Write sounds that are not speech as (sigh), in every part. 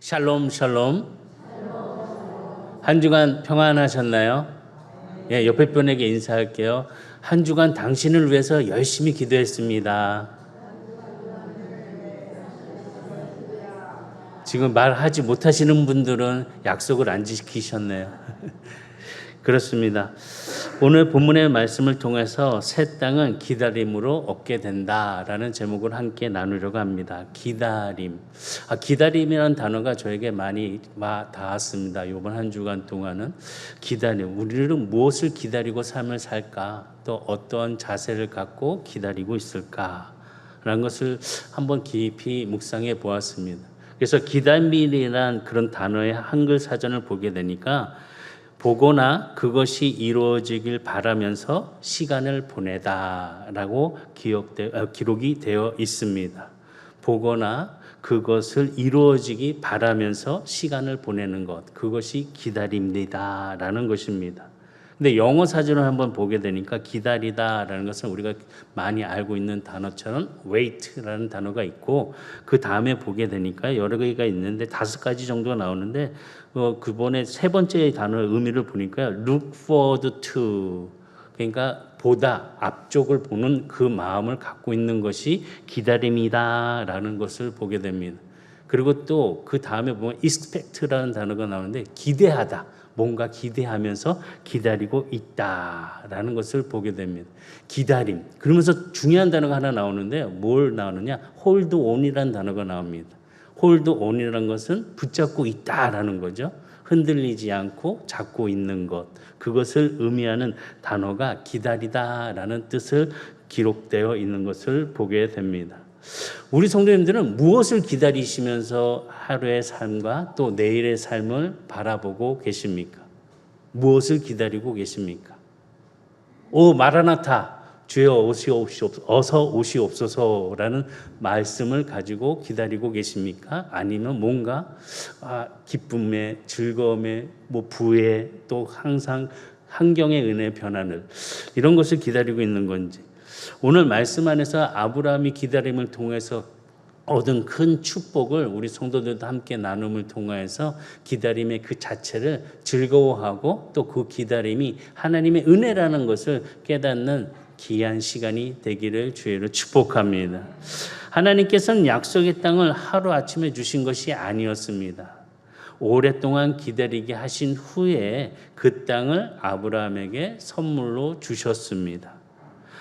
샬롬 샬롬. 한 주간 평안하셨나요? 예, 옆에 분에게 인사할게요. 한 주간 당신을 위해서 열심히 기도했습니다. 지금 말하지 못하시는 분들은 약속을 안 지키셨네요. (laughs) 그렇습니다. 오늘 본문의 말씀을 통해서 새 땅은 기다림으로 얻게 된다라는 제목을 함께 나누려고 합니다. 기다림. 아, 기다림이라는 단어가 저에게 많이 와 닿았습니다. 이번 한 주간 동안은 기다림. 우리는 무엇을 기다리고 삶을 살까? 또 어떤 자세를 갖고 기다리고 있을까? 라는 것을 한번 깊이 묵상해 보았습니다. 그래서 기다림이라는 그런 단어의 한글 사전을 보게 되니까 보거나 그것이 이루어지길 바라면서 시간을 보내다라고 기억되, 어, 기록이 되어 있습니다. 보거나 그것을 이루어지기 바라면서 시간을 보내는 것 그것이 기다립니다라는 것입니다. 근데 영어 사전을 한번 보게 되니까 기다리다라는 것은 우리가 많이 알고 있는 단어처럼 wait라는 단어가 있고 그 다음에 보게 되니까 여러 개가 있는데 다섯 가지 정도가 나오는데 어, 그번에 세 번째 단어의 의미를 보니까 look forward to 그러니까 보다 앞쪽을 보는 그 마음을 갖고 있는 것이 기다림이다라는 것을 보게 됩니다. 그리고 또 그 다음에 보면 expect라는 단어가 나오는데 기대하다. 뭔가 기대하면서 기다리고 있다라는 것을 보게 됩니다. 기다림. 그러면서 중요한 단어가 하나 나오는데 뭘 나오느냐? hold on이라는 단어가 나옵니다. hold on이라는 것은 붙잡고 있다라는 거죠. 흔들리지 않고 잡고 있는 것. 그것을 의미하는 단어가 기다리다라는 뜻을 기록되어 있는 것을 보게 됩니다. 우리 성도님들은 무엇을 기다리시면서 하루의 삶과 또 내일의 삶을 바라보고 계십니까? 무엇을 기다리고 계십니까? 오 마라나타 주여 오시옵소서 어서 오시옵소서라는 말씀을 가지고 기다리고 계십니까? 아니면 뭔가 아, 기쁨의 즐거움의 뭐 부의 또 항상 환경의 은혜 변화를 이런 것을 기다리고 있는 건지 오늘 말씀 안에서 아브라함이 기다림을 통해서 얻은 큰 축복을 우리 성도들도 함께 나눔을 통하여서 기다림의 그 자체를 즐거워하고 또 그 기다림이 하나님의 은혜라는 것을 깨닫는 귀한 시간이 되기를 주의로 축복합니다. 하나님께서는 약속의 땅을 하루 아침에 주신 것이 아니었습니다. 오랫동안 기다리게 하신 후에 그 땅을 아브라함에게 선물로 주셨습니다.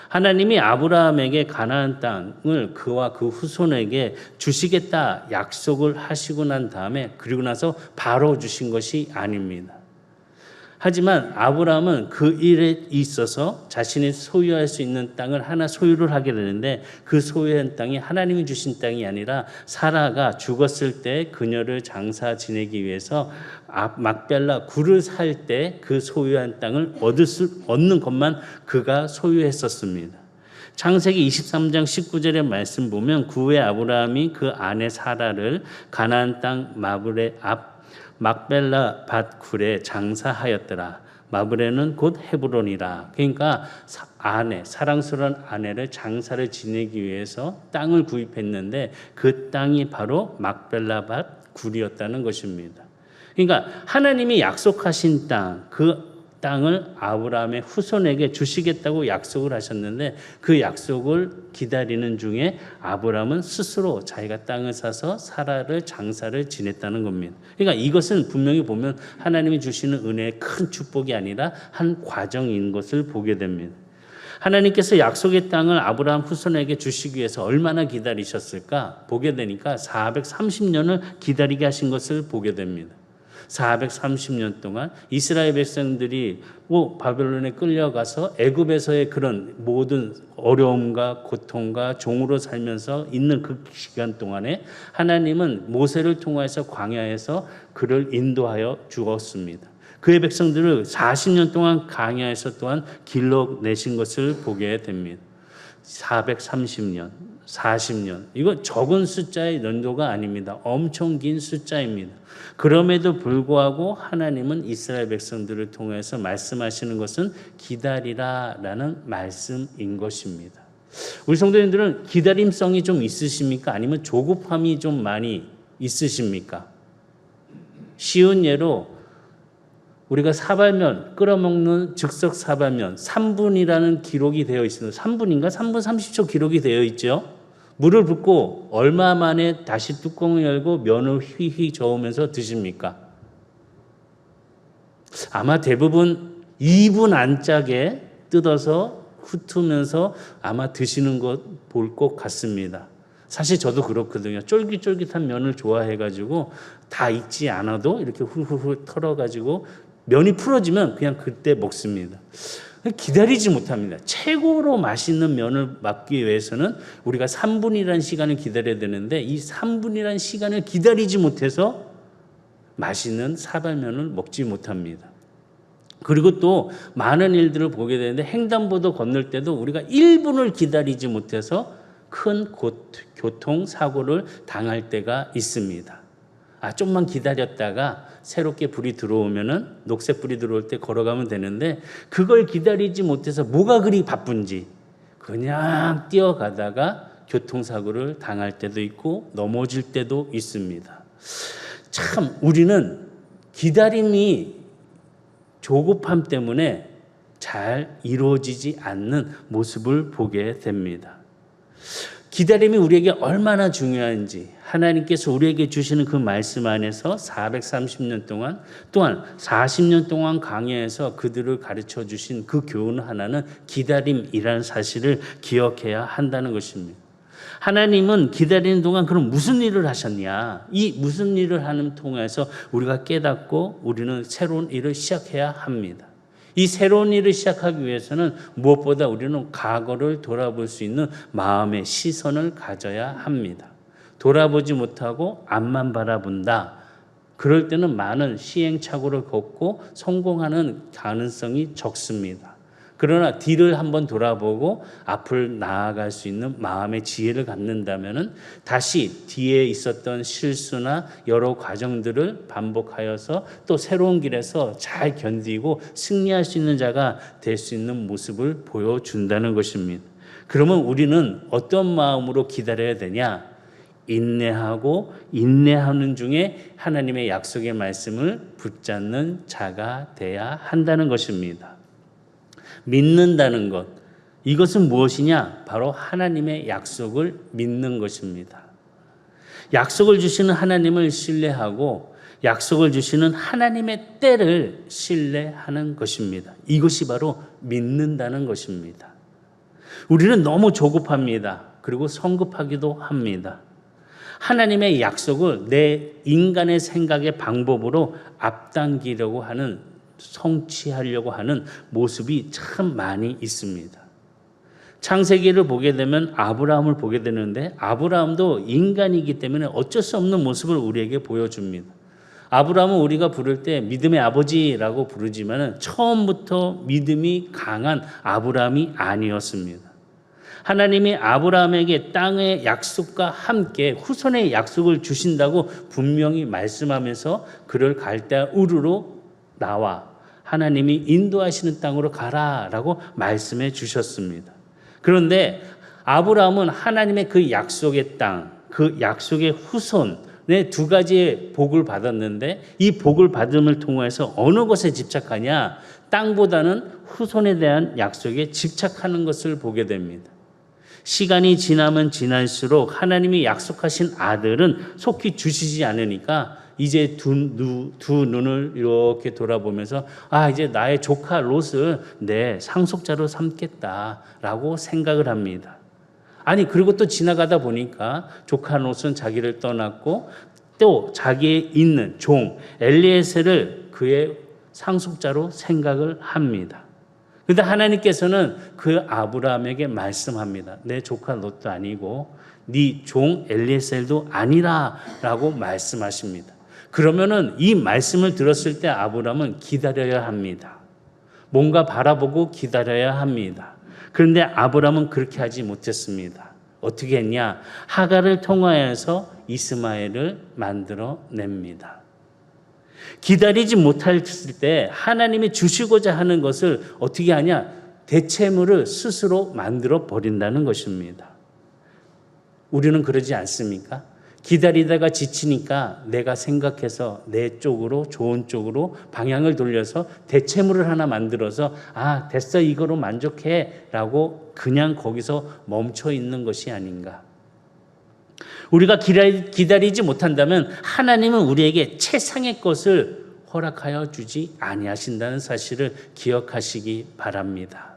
하나님이 아브라함에게 가나안 땅을 그와 그 후손에게 주시겠다 약속을 하시고 난 다음에 그리고 나서 바로 주신 것이 아닙니다. 하지만 아브라함은 그 일에 있어서 자신이 소유할 수 있는 땅을 하나 소유를 하게 되는데 그 소유한 땅이 하나님이 주신 땅이 아니라 사라가 죽었을 때 그녀를 장사 지내기 위해서 막벨라 굴을 살 때 그 소유한 땅을 얻을 수, 얻는 것만 그가 소유했었습니다. 창세기 23장 19절의 말씀 보면 그 후에 아브라함이 그 아내 사라를 가나안 땅 마블의 앞 막벨라 밭굴에 장사하였더라. 마브레는 곧 헤브론이라. 그러니까 아내, 사랑스러운 아내를 장사를 지내기 위해서 땅을 구입했는데 그 땅이 바로 막벨라 밭 굴이었다는 것입니다. 그러니까 하나님이 약속하신 땅, 그 땅을 아브라함의 후손에게 주시겠다고 약속을 하셨는데 그 약속을 기다리는 중에 아브라함은 스스로 자기가 땅을 사서 사라를 장사를 지냈다는 겁니다. 그러니까 이것은 분명히 보면 하나님이 주시는 은혜의 큰 축복이 아니라 한 과정인 것을 보게 됩니다. 하나님께서 약속의 땅을 아브라함 후손에게 주시기 위해서 얼마나 기다리셨을까 보게 되니까 430년을 기다리게 하신 것을 보게 됩니다. 430년 동안 이스라엘 백성들이 뭐 바벨론에 끌려가서 애굽에서의 그런 모든 어려움과 고통과 종으로 살면서 있는 그 시간 동안에 하나님은 모세를 통해서 광야에서 그를 인도하여 주었습니다. 그의 백성들을 40년 동안 광야에서 또한 길러내신 것을 보게 됩니다. 430년, 40년. 이거 적은 숫자의 연도가 아닙니다. 엄청 긴 숫자입니다. 그럼에도 불구하고 하나님은 이스라엘 백성들을 통해서 말씀하시는 것은 기다리라라는 말씀인 것입니다. 우리 성도님들은 기다림성이 좀 있으십니까? 아니면 조급함이 좀 많이 있으십니까? 쉬운 예로 우리가 사발면 끓여먹는 즉석 사발면 3분이라는 기록이 되어 있습니다. 3분인가 3분 30초 기록이 되어 있죠. 물을 붓고 얼마 만에 다시 뚜껑을 열고 면을 휘휘 저으면서 드십니까? 아마 대부분 2분 안짝에 뜯어서 훑으면서 아마 드시는 것 볼 것 같습니다. 사실 저도 그렇거든요. 쫄깃쫄깃한 면을 좋아해가지고 다 익지 않아도 이렇게 훌훌훌 털어가지고 면이 풀어지면 그냥 그때 먹습니다. 기다리지 못합니다. 최고로 맛있는 면을 맛기 위해서는 우리가 3분이라는 시간을 기다려야 되는데 이 3분이라는 시간을 기다리지 못해서 맛있는 사발면을 먹지 못합니다. 그리고 또 많은 일들을 보게 되는데 횡단보도 건널 때도 우리가 1분을 기다리지 못해서 큰 교통 사고를 당할 때가 있습니다. 아, 좀만 기다렸다가 새롭게 불이 들어오면은 녹색 불이 들어올 때 걸어가면 되는데 그걸 기다리지 못해서 뭐가 그리 바쁜지 그냥 뛰어가다가 교통사고를 당할 때도 있고 넘어질 때도 있습니다. 참 우리는 기다림이 조급함 때문에 잘 이루어지지 않는 모습을 보게 됩니다. 기다림이 우리에게 얼마나 중요한지 하나님께서 우리에게 주시는 그 말씀 안에서 430년 동안 또한 40년 동안 강해에서 그들을 가르쳐 주신 그 교훈 하나는 기다림이라는 사실을 기억해야 한다는 것입니다. 하나님은 기다리는 동안 그럼 무슨 일을 하셨냐? 이 무슨 일을 하는 통해서 우리가 깨닫고 우리는 새로운 일을 시작해야 합니다. 이 새로운 일을 시작하기 위해서는 무엇보다 우리는 과거를 돌아볼 수 있는 마음의 시선을 가져야 합니다. 돌아보지 못하고 앞만 바라본다. 그럴 때는 많은 시행착오를 걷고 성공하는 가능성이 적습니다. 그러나 뒤를 한번 돌아보고 앞을 나아갈 수 있는 마음의 지혜를 갖는다면은 다시 뒤에 있었던 실수나 여러 과정들을 반복하여서 또 새로운 길에서 잘 견디고 승리할 수 있는 자가 될 수 있는 모습을 보여준다는 것입니다. 그러면 우리는 어떤 마음으로 기다려야 되냐? 인내하고 인내하는 중에 하나님의 약속의 말씀을 붙잡는 자가 돼야 한다는 것입니다. 믿는다는 것. 이것은 무엇이냐? 바로 하나님의 약속을 믿는 것입니다. 약속을 주시는 하나님을 신뢰하고 약속을 주시는 하나님의 때를 신뢰하는 것입니다. 이것이 바로 믿는다는 것입니다. 우리는 너무 조급합니다. 그리고 성급하기도 합니다. 하나님의 약속을 내 인간의 생각의 방법으로 앞당기려고 하는 성취하려고 하는 모습이 참 많이 있습니다. 창세기를 보게 되면 아브라함을 보게 되는데 아브라함도 인간이기 때문에 어쩔 수 없는 모습을 우리에게 보여줍니다. 아브라함은 우리가 부를 때 믿음의 아버지라고 부르지만 처음부터 믿음이 강한 아브라함이 아니었습니다. 하나님이 아브라함에게 땅의 약속과 함께 후손의 약속을 주신다고 분명히 말씀하면서 그를 갈대 우르로 나와 하나님이 인도하시는 땅으로 가라라고 말씀해 주셨습니다. 그런데 아브라함은 하나님의 그 약속의 땅, 그 약속의 후손의 두 가지의 복을 받았는데 이 복을 받음을 통해서 어느 것에 집착하냐? 땅보다는 후손에 대한 약속에 집착하는 것을 보게 됩니다. 시간이 지나면 지날수록 하나님이 약속하신 아들은 속히 주시지 않으니까 이제 두, 누, 두 눈을 이렇게 돌아보면서 아 이제 나의 조카 롯을 내 상속자로 삼겠다라고 생각을 합니다. 아니 그리고 또 지나가다 보니까 조카 롯은 자기를 떠났고 또 자기의 있는 종 엘리에셀을 그의 상속자로 생각을 합니다. 근데 하나님께서는 그 아브라함에게 말씀합니다. 내 조카 롯도 아니고 네 종 엘리에셀도 아니라라고 말씀하십니다. 그러면은 이 말씀을 들었을 때 아브라함은 기다려야 합니다. 뭔가 바라보고 기다려야 합니다. 그런데 아브라함은 그렇게 하지 못했습니다. 어떻게 했냐? 하가를 통하여서 이스마엘을 만들어 냅니다. 기다리지 못했을 때 하나님이 주시고자 하는 것을 어떻게 하냐? 대체물을 스스로 만들어 버린다는 것입니다. 우리는 그러지 않습니까? 기다리다가 지치니까 내가 생각해서 내 쪽으로 좋은 쪽으로 방향을 돌려서 대체물을 하나 만들어서 아 됐어 이거로 만족해 라고 그냥 거기서 멈춰 있는 것이 아닌가. 우리가 기다리, 기다리지 못한다면 하나님은 우리에게 최상의 것을 허락하여 주지 아니하신다는 사실을 기억하시기 바랍니다.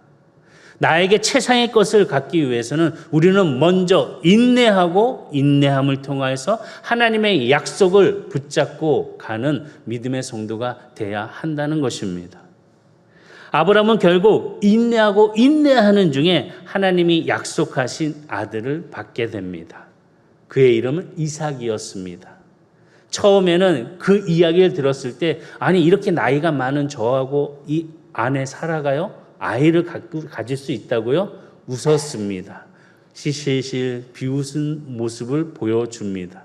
나에게 최상의 것을 갖기 위해서는 우리는 먼저 인내하고 인내함을 통하여서 하나님의 약속을 붙잡고 가는 믿음의 성도가 돼야 한다는 것입니다. 아브라함은 결국 인내하고 인내하는 중에 하나님이 약속하신 아들을 받게 됩니다. 그의 이름은 이삭이었습니다. 처음에는 그 이야기를 들었을 때 아니 이렇게 나이가 많은 저하고 이 아내 살아가요? 아이를 가질 수 있다고요? 웃었습니다. 시실실 비웃은 모습을 보여줍니다.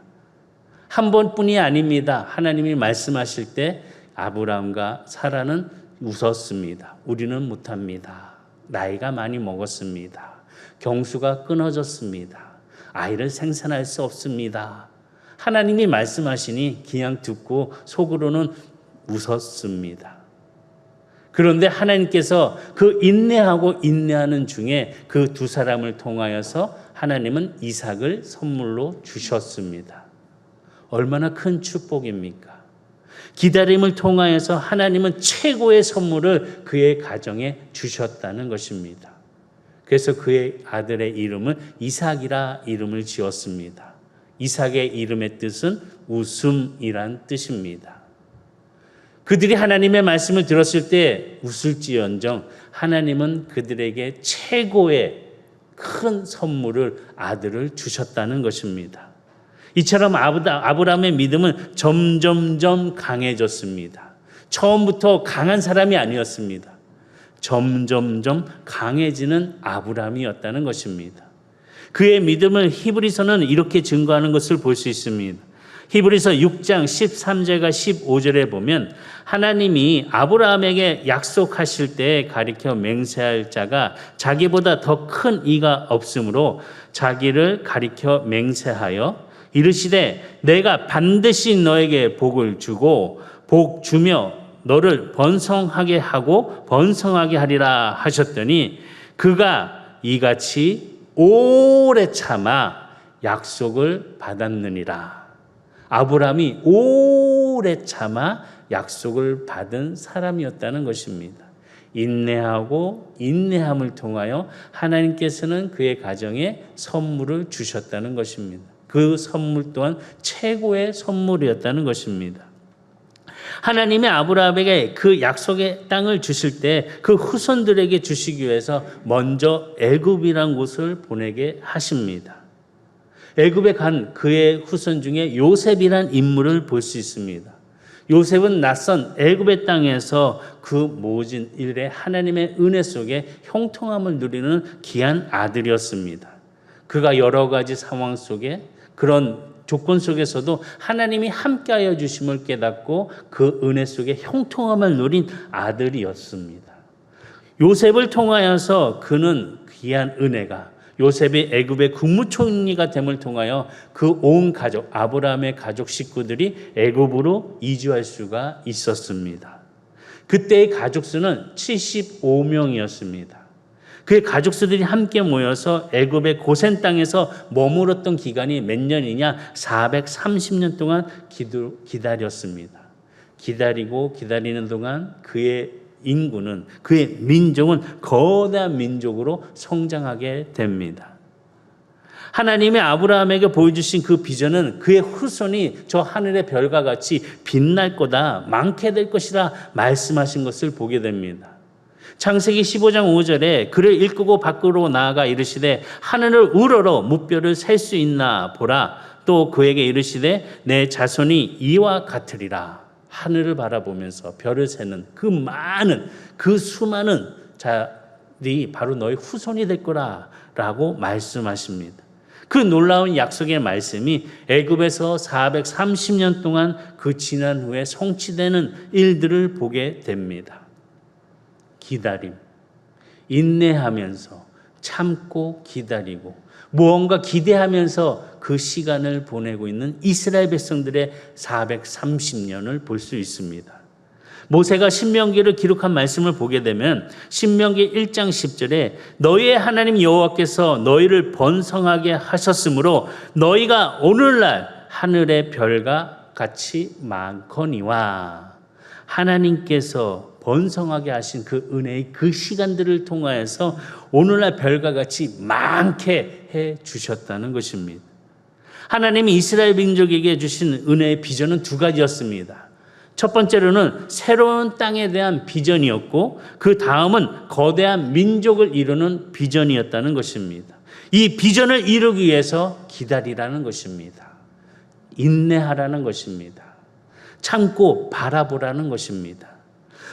한 번뿐이 아닙니다. 하나님이 말씀하실 때 아브라함과 사라는 웃었습니다. 우리는 못합니다. 나이가 많이 먹었습니다. 경수가 끊어졌습니다. 아이를 생산할 수 없습니다. 하나님이 말씀하시니 그냥 듣고 속으로는 웃었습니다. 그런데 하나님께서 그 인내하고 인내하는 중에 그 두 사람을 통하여서 하나님은 이삭을 선물로 주셨습니다. 얼마나 큰 축복입니까? 기다림을 통하여서 하나님은 최고의 선물을 그의 가정에 주셨다는 것입니다. 그래서 그의 아들의 이름은 이삭이라 이름을 지었습니다. 이삭의 이름의 뜻은 웃음이란 뜻입니다. 그들이 하나님의 말씀을 들었을 때 웃을지언정 하나님은 그들에게 최고의 큰 선물을 아들을 주셨다는 것입니다. 이처럼 아브라함의 믿음은 점점점 강해졌습니다. 처음부터 강한 사람이 아니었습니다. 점점점 강해지는 아브라함이었다는 것입니다. 그의 믿음을 히브리서는 이렇게 증거하는 것을 볼 수 있습니다. 히브리서 6장 13절과 15절에 보면 하나님이 아브라함에게 약속하실 때 가리켜 맹세할 자가 자기보다 더 큰 이가 없으므로 자기를 가리켜 맹세하여 이르시되 내가 반드시 너에게 복을 주고 복 주며 너를 번성하게 하고 번성하게 하리라 하셨더니 그가 이같이 오래 참아 약속을 받았느니라. 아브라함이 오래 참아 약속을 받은 사람이었다는 것입니다. 인내하고 인내함을 통하여 하나님께서는 그의 가정에 선물을 주셨다는 것입니다. 그 선물 또한 최고의 선물이었다는 것입니다. 하나님의 아브라함에게 그 약속의 땅을 주실 때 그 후손들에게 주시기 위해서 먼저 애굽이란 곳을 보내게 하십니다. 애굽에 간 그의 후손 중에 요셉이란 인물을 볼 수 있습니다. 요셉은 낯선 애굽의 땅에서 그 모진 일에 하나님의 은혜 속에 형통함을 누리는 귀한 아들이었습니다. 그가 여러 가지 상황 속에 그런 조건 속에서도 하나님이 함께하여 주심을 깨닫고 그 은혜 속에 형통함을 누린 아들이었습니다. 요셉을 통하여서 그는 귀한 은혜가 요셉이 애굽의 국무총리가 됨을 통하여 그 온 가족 아브라함의 가족 식구들이 애굽으로 이주할 수가 있었습니다. 그때의 가족 수는 75명이었습니다. 그의 가족 수들이 함께 모여서 애굽의 고센 땅에서 머물었던 기간이 몇 년이냐? 430년 동안 기다렸습니다. 기다리고 기다리는 동안 그의 인구는 그의 민족은 거대한 민족으로 성장하게 됩니다. 하나님의 아브라함에게 보여주신 그 비전은 그의 후손이 저 하늘의 별과 같이 빛날 거다, 많게 될 것이라 말씀하신 것을 보게 됩니다. 창세기 15장 5절에 그를 일구고 밖으로 나아가 이르시되 하늘을 우러러 무뼈를 셀 수 있나 보라 또 그에게 이르시되 내 자손이 이와 같으리라 하늘을 바라보면서 별을 세는 그 많은 그 수많은 자들이 바로 너의 후손이 될 거라라고 말씀하십니다. 그 놀라운 약속의 말씀이 애굽에서 430년 동안 그 지난 후에 성취되는 일들을 보게 됩니다. 기다림, 인내하면서 참고 기다리고 무언가 기대하면서 그 시간을 보내고 있는 이스라엘 백성들의 430년을 볼 수 있습니다. 모세가 신명기를 기록한 말씀을 보게 되면 신명기 1장 10절에 너희의 하나님 여호와께서 너희를 번성하게 하셨으므로 너희가 오늘날 하늘의 별과 같이 많거니와 하나님께서 번성하게 하신 그 은혜의 그 시간들을 통하여서 오늘날 별과 같이 많게 해 주셨다는 것입니다. 하나님이 이스라엘 민족에게 주신 은혜의 비전은 두 가지였습니다. 첫 번째로는 새로운 땅에 대한 비전이었고 그 다음은 거대한 민족을 이루는 비전이었다는 것입니다. 이 비전을 이루기 위해서 기다리라는 것입니다. 인내하라는 것입니다. 참고 바라보라는 것입니다.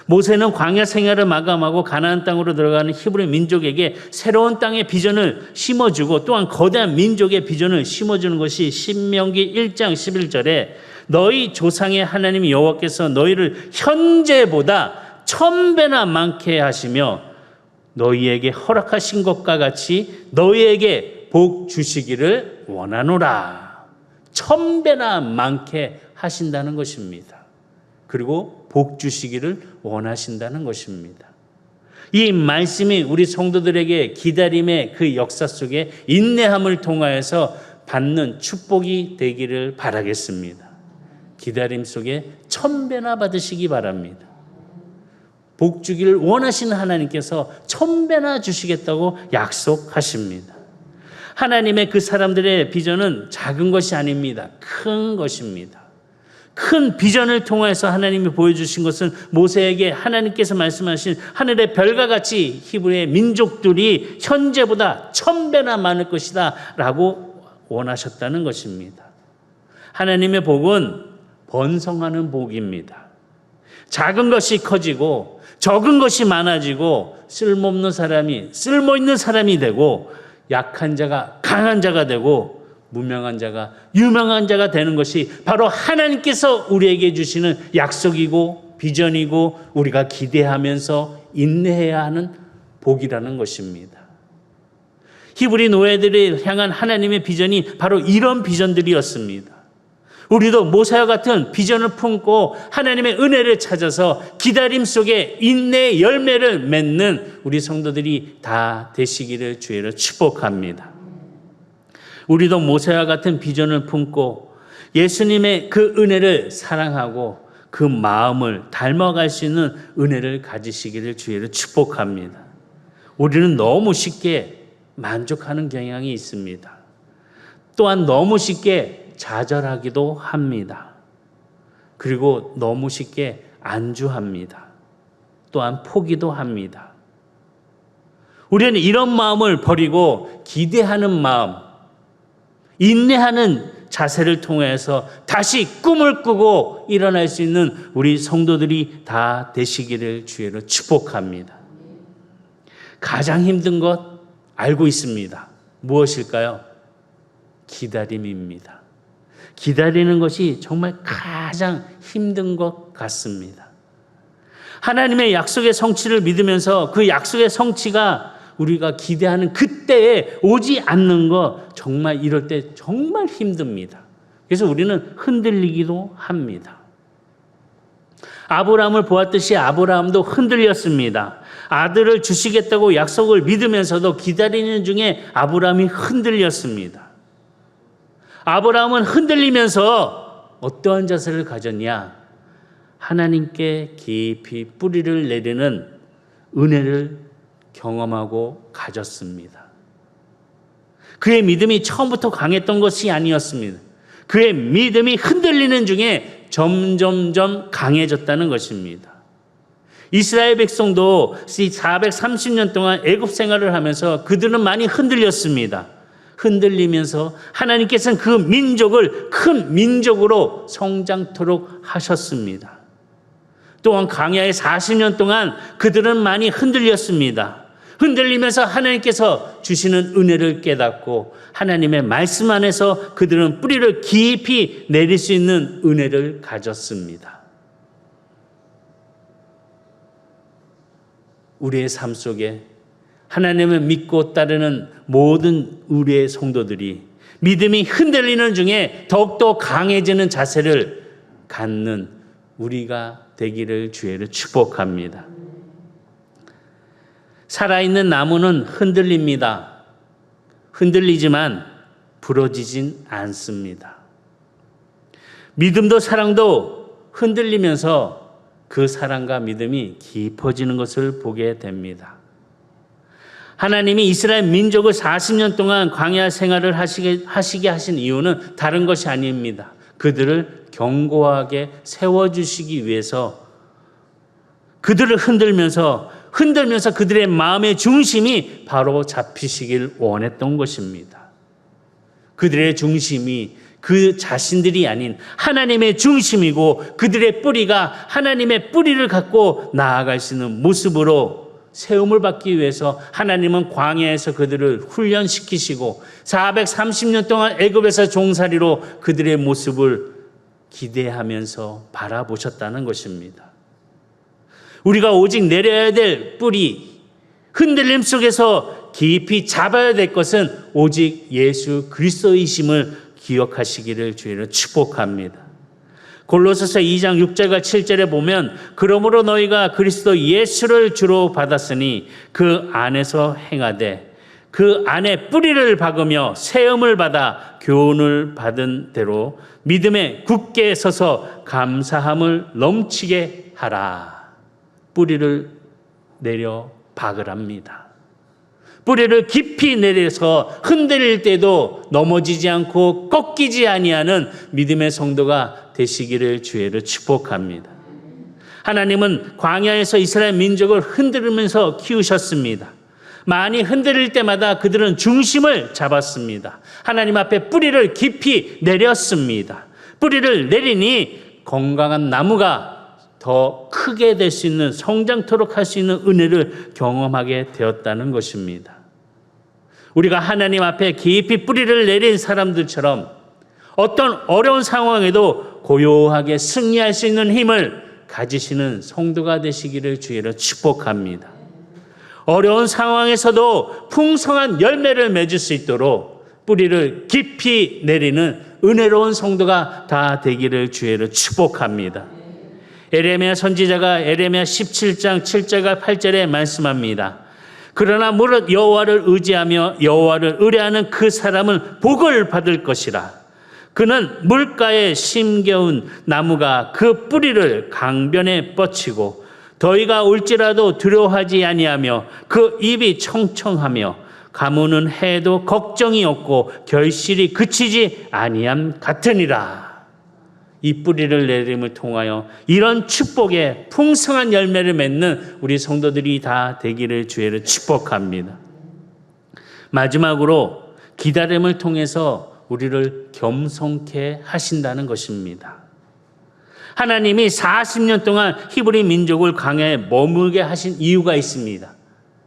모세는 광야 생활을 마감하고 가나안 땅으로 들어가는 히브리 민족에게 새로운 땅의 비전을 심어주고 또한 거대한 민족의 비전을 심어주는 것이 신명기 1장 11절에 너희 조상의 하나님 여호와께서 너희를 현재보다 천 배나 많게 하시며 너희에게 허락하신 것과 같이 너희에게 복 주시기를 원하노라. 천 배나 많게 하신다는 것입니다. 그리고 복 주시기를 원하신다는 것입니다. 이 말씀이 우리 성도들에게 기다림의 그 역사 속에 인내함을 통하여서 받는 축복이 되기를 바라겠습니다. 기다림 속에 천배나 받으시기 바랍니다. 복 주기를 원하시는 하나님께서 천배나 주시겠다고 약속하십니다. 하나님의 그 사람들의 비전은 작은 것이 아닙니다. 큰 것입니다. 큰 비전을 통해서 하나님이 보여주신 것은 모세에게 하나님께서 말씀하신 하늘의 별과 같이 히브리의 민족들이 현재보다 천배나 많을 것이다 라고 원하셨다는 것입니다. 하나님의 복은 번성하는 복입니다. 작은 것이 커지고 적은 것이 많아지고 쓸모없는 사람이 쓸모있는 사람이 되고 약한 자가 강한 자가 되고 무명한 자가 유명한 자가 되는 것이 바로 하나님께서 우리에게 주시는 약속이고 비전이고 우리가 기대하면서 인내해야 하는 복이라는 것입니다. 히브리 노예들을 향한 하나님의 비전이 바로 이런 비전들이었습니다. 우리도 모세와 같은 비전을 품고 하나님의 은혜를 찾아서 기다림 속에 인내의 열매를 맺는 우리 성도들이 다 되시기를 주의를 축복합니다. 우리도 모세와 같은 비전을 품고 예수님의 그 은혜를 사랑하고 그 마음을 닮아갈 수 있는 은혜를 가지시기를 주의를 축복합니다. 우리는 너무 쉽게 만족하는 경향이 있습니다. 또한 너무 쉽게 좌절하기도 합니다. 그리고 너무 쉽게 안주합니다. 또한 포기도 합니다. 우리는 이런 마음을 버리고 기대하는 마음, 인내하는 자세를 통해서 다시 꿈을 꾸고 일어날 수 있는 우리 성도들이 다 되시기를 주의로 축복합니다. 가장 힘든 것 알고 있습니다. 무엇일까요? 기다림입니다. 기다리는 것이 정말 가장 힘든 것 같습니다. 하나님의 약속의 성취를 믿으면서 그 약속의 성취가 우리가 기대하는 그때에 오지 않는 거 정말 이럴 때 정말 힘듭니다. 그래서 우리는 흔들리기도 합니다. 아브라함을 보았듯이 아브라함도 흔들렸습니다. 아들을 주시겠다고 약속을 믿으면서도 기다리는 중에 아브라함이 흔들렸습니다. 아브라함은 흔들리면서 어떠한 자세를 가졌냐? 하나님께 깊이 뿌리를 내리는 은혜를 경험하고 가졌습니다. 그의 믿음이 처음부터 강했던 것이 아니었습니다. 그의 믿음이 흔들리는 중에 점점점 강해졌다는 것입니다. 이스라엘 백성도 430년 동안 애굽 생활을 하면서 그들은 많이 흔들렸습니다. 흔들리면서 하나님께서는 그 민족을 큰 민족으로 성장토록 하셨습니다. 또한 광야에 40년 동안 그들은 많이 흔들렸습니다. 흔들리면서 하나님께서 주시는 은혜를 깨닫고 하나님의 말씀 안에서 그들은 뿌리를 깊이 내릴 수 있는 은혜를 가졌습니다. 우리의 삶 속에 하나님을 믿고 따르는 모든 우리의 성도들이 믿음이 흔들리는 중에 더욱더 강해지는 자세를 갖는 우리가 되기를 주의를 축복합니다. 살아있는 나무는 흔들립니다. 흔들리지만 부러지진 않습니다. 믿음도 사랑도 흔들리면서 그 사랑과 믿음이 깊어지는 것을 보게 됩니다. 하나님이 이스라엘 민족을 40년 동안 광야 생활을 하시게, 하신 이유는 다른 것이 아닙니다. 그들을 견고하게 세워주시기 위해서 그들을 흔들면서 흔들면서 그들의 마음의 중심이 바로 잡히시길 원했던 것입니다. 그들의 중심이 그 자신들이 아닌 하나님의 중심이고 그들의 뿌리가 하나님의 뿌리를 갖고 나아갈 수 있는 모습으로 세움을 받기 위해서 하나님은 광야에서 그들을 훈련시키시고 430년 동안 애굽에서 종살이로 그들의 모습을 기대하면서 바라보셨다는 것입니다. 우리가 오직 내려야 될 뿌리, 흔들림 속에서 깊이 잡아야 될 것은 오직 예수 그리스도이심을 기억하시기를 주의를 축복합니다. 골로새서 2장 6절과 7절에 보면 그러므로 너희가 그리스도 예수를 주로 받았으니 그 안에서 행하되 그 안에 뿌리를 박으며 세움을 받아 교훈을 받은 대로 믿음에 굳게 서서 감사함을 넘치게 하라. 뿌리를 내려 박으랍니다. 뿌리를 깊이 내려서 흔들릴 때도 넘어지지 않고 꺾이지 아니하는 믿음의 성도가 되시기를 주의를 축복합니다. 하나님은 광야에서 이스라엘 민족을 흔들면서 키우셨습니다. 많이 흔들릴 때마다 그들은 중심을 잡았습니다. 하나님 앞에 뿌리를 깊이 내렸습니다. 뿌리를 내리니 건강한 나무가 더 크게 될 수 있는 성장토록 할 수 있는 은혜를 경험하게 되었다는 것입니다. 우리가 하나님 앞에 깊이 뿌리를 내린 사람들처럼 어떤 어려운 상황에도 고요하게 승리할 수 있는 힘을 가지시는 성도가 되시기를 주의로 축복합니다. 어려운 상황에서도 풍성한 열매를 맺을 수 있도록 뿌리를 깊이 내리는 은혜로운 성도가 다 되기를 주의로 축복합니다. 에레미야 선지자가 에레미야 17장 7절과 8절에 말씀합니다. 그러나 무릇 여호와를 의지하며 여호와를 의뢰하는 그 사람은 복을 받을 것이라. 그는 물가에 심겨운 나무가 그 뿌리를 강변에 뻗치고 더위가 올지라도 두려워하지 아니하며 그 입이 청청하며 가무는 해도 걱정이 없고 결실이 그치지 아니함 같으니라. 이 뿌리를 내림을 통하여 이런 축복의 풍성한 열매를 맺는 우리 성도들이 다 되기를 주의를 축복합니다. 마지막으로 기다림을 통해서 우리를 겸손케 하신다는 것입니다. 하나님이 40년 동안 히브리 민족을 광야에 머물게 하신 이유가 있습니다.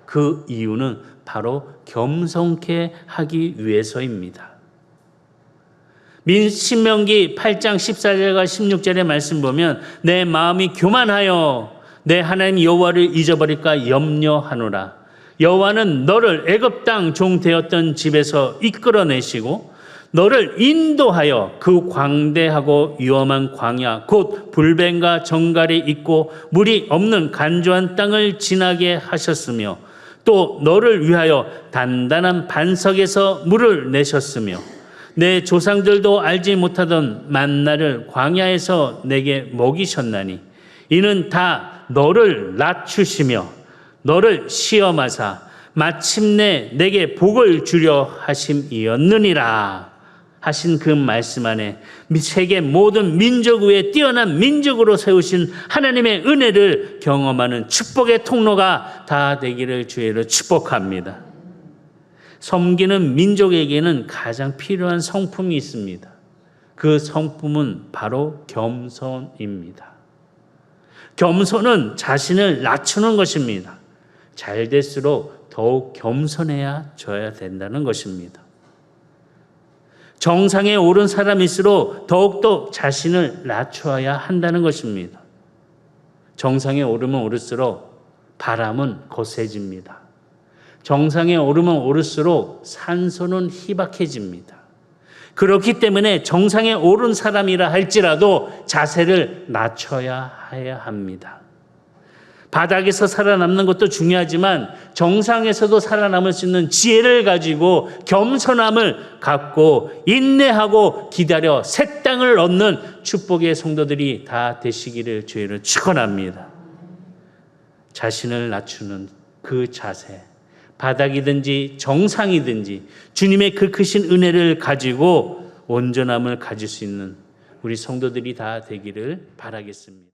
그 이유는 바로 겸손케 하기 위해서입니다. 민 신명기 8장 14절과 16절의 말씀 보면 내 마음이 교만하여 내 하나님 여호와를 잊어버릴까 염려하노라. 여호와는 너를 애굽 땅 종 되었던 집에서 이끌어내시고 너를 인도하여 그 광대하고 위험한 광야 곧 불뱀과 정갈이 있고 물이 없는 간조한 땅을 지나게 하셨으며 또 너를 위하여 단단한 반석에서 물을 내셨으며 내 조상들도 알지 못하던 만나를 광야에서 내게 먹이셨나니 이는 다 너를 낮추시며 너를 시험하사 마침내 내게 복을 주려 하심이었느니라 하신 그 말씀 안에 세계 모든 민족 위에 뛰어난 민족으로 세우신 하나님의 은혜를 경험하는 축복의 통로가 다 되기를 주의로 축복합니다. 섬기는 민족에게는 가장 필요한 성품이 있습니다. 그 성품은 바로 겸손입니다. 겸손은 자신을 낮추는 것입니다. 잘 될수록 더욱 겸손해야 져야 된다는 것입니다. 정상에 오른 사람일수록 더욱더 자신을 낮추어야 한다는 것입니다. 정상에 오르면 오를수록 바람은 거세집니다. 정상에 오르면 오를수록 산소는 희박해집니다. 그렇기 때문에 정상에 오른 사람이라 할지라도 자세를 낮춰야 해야 합니다. 바닥에서 살아남는 것도 중요하지만 정상에서도 살아남을 수 있는 지혜를 가지고 겸손함을 갖고 인내하고 기다려 새 땅을 얻는 축복의 성도들이 다 되시기를 주의를 축원합니다. 자신을 낮추는 그 자세, 바닥이든지 정상이든지 주님의 그 크신 은혜를 가지고 온전함을 가질 수 있는 우리 성도들이 다 되기를 바라겠습니다.